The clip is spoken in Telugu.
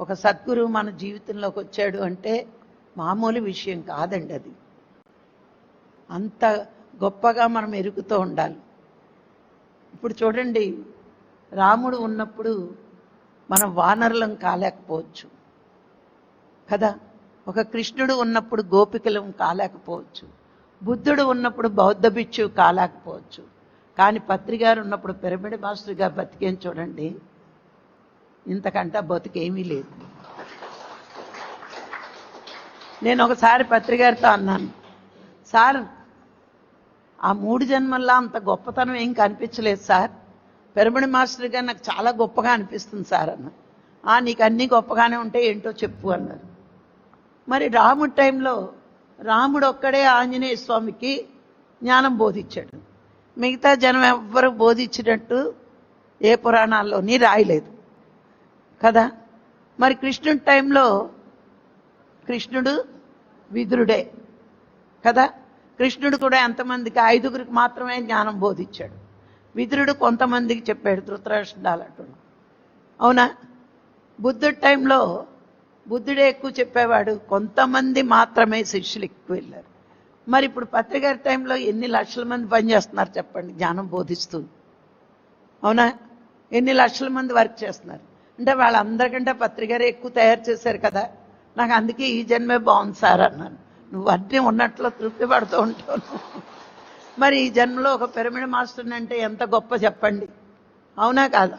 ఒక సద్గురువు మన జీవితంలోకి వచ్చాడు అంటే మామూలు విషయం కాదండి అది. అంత గొప్పగా మనం ఎరుగుతూ ఉండాలి. ఇప్పుడు చూడండి రాముడు ఉన్నప్పుడు మనం వానరులం కాలేకపోవచ్చు. కదా? ఒక కృష్ణుడు ఉన్నప్పుడు గోపికలం కాలేకపోవచ్చు. బుద్ధుడు ఉన్నప్పుడు బౌద్ధ భిక్షు కాలేకపోవచ్చు. కానీ పత్రిగారు ఉన్నప్పుడు పిరమిడ్ మాస్టర్గా బతికేం చూడండి ఇంతకంటే బతికేమీ లేదు. నేను ఒకసారి పత్రికారితో అన్నాను సార్ ఆ మూడు జన్మల్లో అంత గొప్పతనం ఏం కనిపించలేదు సార్. పిరమిడ్ మాస్టర్గా నాకు చాలా గొప్పగా అనిపిస్తుంది సార్ అన్న. "ఆ, నీకు అన్నీ గొప్పగానే ఉంటే ఏంటో చెప్పు అన్నారు. మరి రాముడి టైంలో రాముడు ఒక్కడే ఆంజనేయ స్వామికి జ్ఞానం బోధించాడు. మిగతా జనం ఎవ్వరు బోధించినట్టు ఏ పురాణాల్లోని రాయలేదు. కదా? మరి కృష్ణుడి టైంలో కృష్ణుడు విదురుడే కదా? కృష్ణుడు కూడా ఎంతమందికి ఐదుగురికి మాత్రమే జ్ఞానం బోధించాడు. విదురుడు కొంతమందికి చెప్పాడు ధృతరాష్ట్రాలట్టు అవునా? బుద్ధుడి టైంలో బుద్ధుడే ఎక్కువ చెప్పేవాడు కొంతమంది మాత్రమే శిష్యులు ఎక్కువ వెళ్ళారు. మరి ఇప్పుడు పత్రికారి టైంలో ఎన్ని లక్షల మంది పనిచేస్తున్నారు చెప్పండి జ్ఞానం బోధిస్తూ. అవునా? ఎన్ని లక్షల మంది వర్క్ చేస్తున్నారు? అంటే వాళ్ళందరికంటే పత్రికారు ఎక్కువ తయారు చేశారు కదా. నాకు అందుకే ఈ జన్మే బాగుంది సార్ అన్నాను. నువ్వు అన్నీ ఉన్నట్లు తృప్తి పడుతూ ఉంటావు మరి ఈ జన్మలో ఒక పిరమిడ్ మాస్టర్ని అంటే ఎంత గొప్ప చెప్పండి. అవునా కాదా?